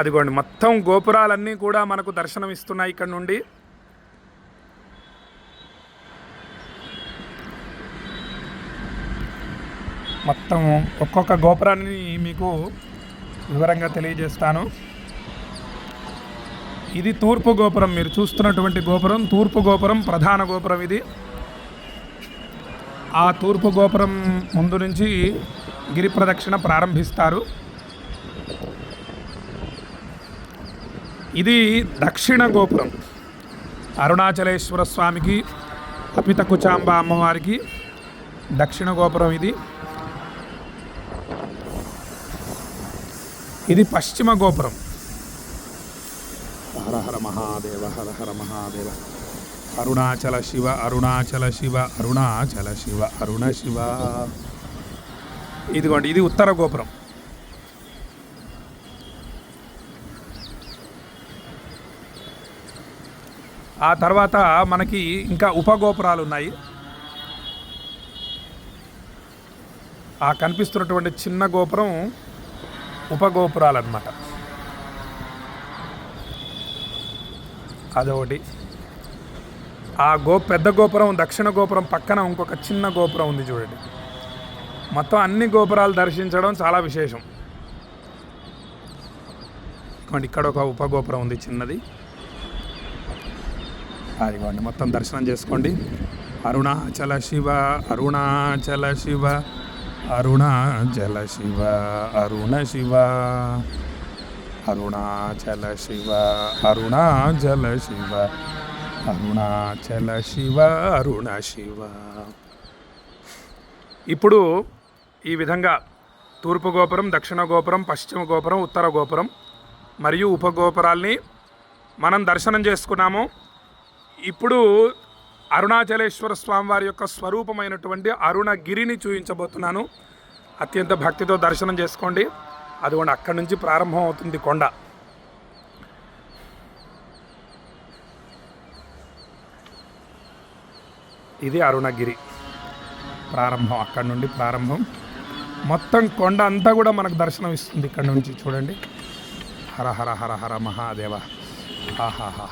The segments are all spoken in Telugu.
అదిగోండి మొత్తం గోపురాలన్నీ కూడా మనకు దర్శనం ఇస్తున్నాయి ఇక్కడ నుండి. మొత్తం ఒక్కొక్క గోపురాన్ని మీకు వివరంగా తెలియజేస్తాను. ఇది తూర్పు గోపురం మీరు చూస్తున్నటువంటి గోపురం తూర్పు గోపురం ప్రధాన గోపురం ఇది. ఆ తూర్పు గోపురం ముందు నుంచి గిరి ప్రదక్షిణ ప్రారంభిస్తారు. ఇది దక్షిణ గోపురం. అరుణాచలేశ్వర స్వామికి అపిత కుచాంబ అమ్మవారికి దక్షిణ గోపురం ఇది. ఇది పశ్చిమ గోపురం. హర హర మహాదేవ హర హర మహాదేవ. అరుణాచల శివ అరుణాచల శివ అరుణాచల శివ అరుణ శివ. ఇదిగోండి ఇది ఉత్తర గోపురం. ఆ తర్వాత మనకి ఇంకా ఉపగోపురాలు ఉన్నాయి ఆ కనిపిస్తున్నటువంటి చిన్న గోపురం ఉపగోపురాలు అన్నమాట అదొకటి. ఆ గో పెద్ద గోపురం దక్షిణ గోపురం పక్కన ఇంకొక చిన్న గోపురం ఉంది చూడండి. మొత్తం అన్ని గోపురాలు దర్శించడం చాలా విశేషం. ఇక్కడ ఒక ఉపగోపురం ఉంది చిన్నది. అదిగోండి మొత్తం దర్శనం చేసుకోండి. అరుణాచల శివ అరుణాచల శివ అరుణాచల శివ అరుణ శివ అరుణాచల శివ అరుణాచల శివ అరుణాచల శివ అరుణ శివ. ఇప్పుడు ఈ విధంగా తూర్పు గోపురం దక్షిణ గోపురం పశ్చిమ గోపురం ఉత్తర గోపురం మరియు ఉపగోపురాల్ని మనం దర్శనం చేసుకున్నాము. ఇప్పుడు అరుణాచలేశ్వర స్వామివారి యొక్క స్వరూపమైనటువంటి అరుణగిరిని చూపించబోతున్నాను అత్యంత భక్తితో దర్శనం చేసుకోండి. అదిగోండి అక్కడి నుంచి ప్రారంభం అవుతుంది కొండ. ఇది అరుణగిరి. ప్రారంభం అక్కడి నుండి ప్రారంభం. మొత్తం కొండ అంతా కూడా మనకు దర్శనం ఇస్తుంది ఇక్కడ నుంచి చూడండి. హర హర హర హర మహాదేవ. ఆహాహా.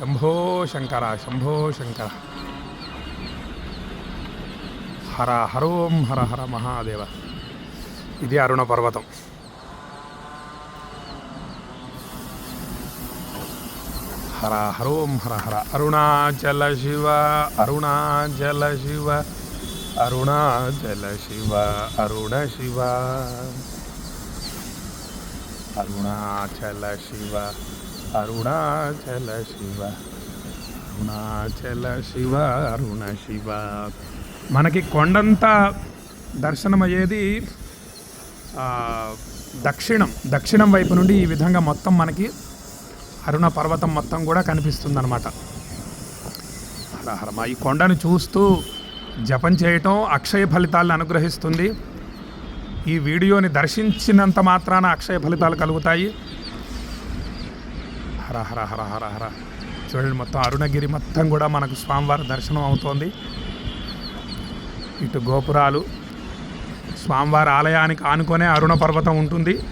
శంభో శంకర శంభో శంకర. హర హరోం హర హర మహాదేవ. ఇది అరుణ పర్వతం. హర హరోం హర హర. అరుణాచల శివ అరుణాచల శివ అరుణాచల శివ అరుణ శివ. అరుణాచల శివ. అరుణాచల శివ అరుణాచల శివ అరుణ శివ. మనకి కొండంతా దర్శనమయ్యేది దక్షిణం దక్షిణం వైపు నుండి ఈ విధంగా మొత్తం మనకి అరుణ పర్వతం మొత్తం కూడా కనిపిస్తుంది అనమాట హరహరమ ఈ కొండను చూస్తూ జపం చేయటం అక్షయ ఫలితాలను అనుగ్రహిస్తుంది. ఈ వీడియోని దర్శించినంత మాత్రాన అక్షయ ఫలితాలు కలుగుతాయి. హర హర హర హర హర. చూడండి మొత్తం అరుణగిరి మొత్తం కూడా మనకు స్వామివారి దర్శనం అవుతోంది. ఇటు గోపురాలు స్వామివారి ఆలయానికి ఆనుకొనే అరుణ పర్వతం ఉంటుంది.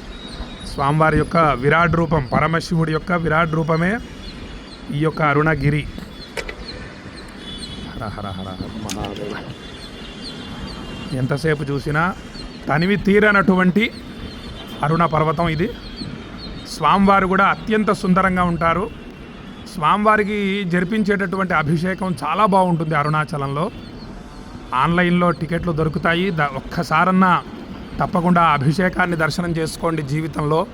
స్వామివారి యొక్క విరాట్ రూపం పరమశివుడి యొక్క విరాట్ రూపమే ఈ యొక్క అరుణగిరి. హర హర హర హర. మహాదేవ ఎంతసేపు చూసినా తనివి తీరనటువంటి అరుణ పర్వతం ఇది. స్వామివారు కూడా అత్యంత సుందరంగా ఉంటారు. స్వామివారికి జరిపించేటటువంటి అభిషేకం చాలా బాగుంటుంది అరుణాచలంలో. ఆన్లైన్లో టికెట్లు దొరుకుతాయి. ద ఒక్కసారన్నా తప్పకుండా అభిషేకాన్ని దర్శనం చేసుకోండి జీవితంలో.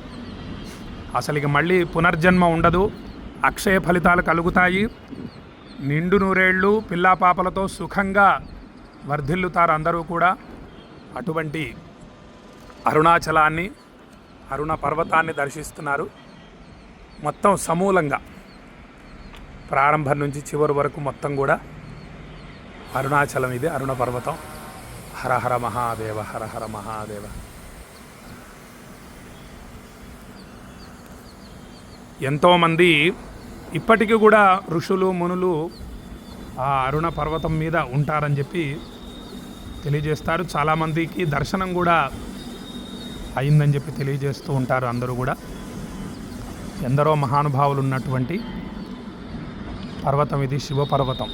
అసలు ఇక మళ్ళీ పునర్జన్మ ఉండదు. అక్షయ ఫలితాలు కలుగుతాయి. నిండు నూరేళ్ళు పిల్లా పాపలతో సుఖంగా వర్ధిల్లుతారు అందరూ కూడా. అటువంటి అరుణాచలాన్ని అరుణ పర్వతాన్ని దర్శిస్తున్నారు. మొత్తం సమూలంగా ప్రారంభం నుంచి చివరి వరకు మొత్తం కూడా అరుణాచలం ఇది అరుణ పర్వతం. హరహర మహాదేవ హరహర మహాదేవ. ఎంతోమంది ఇప్పటికీ కూడా ఋషులు మునులు ఆ అరుణ పర్వతం మీద ఉంటారని చెప్పి తెలియజేస్తారు. చాలామందికి దర్శనం కూడా అయిందని చెప్పి తెలియజేస్తూ ఉంటారు అందరూ కూడా. ఎందరో మహానుభావులు ఉన్నటువంటి పర్వతం ఇది శివపర్వతం.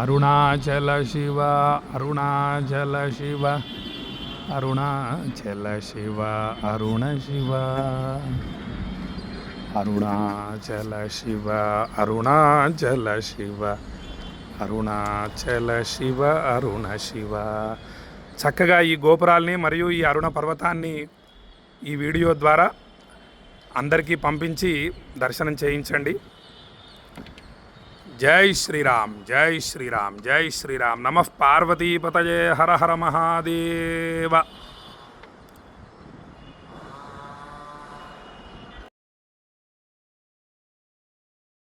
అరుణాచల శివ అరుణాచల శివ అరుణాచల శివ అరుణ శివ. అరుణాచల శివ అరుణాచల శివ అరుణాచల శివ అరుణ శివ చక్కగా ఈ గోపురాల్ని మరియు ఈ అరుణ పర్వతాన్ని ఈ వీడియో ద్వారా అందరికీ పంపించి దర్శనం చేయించండి. జై శ్రీరామ్ జై శ్రీరామ్ జై శ్రీరామ్. నమః పార్వతీపతయే హర హర మహాదేవ.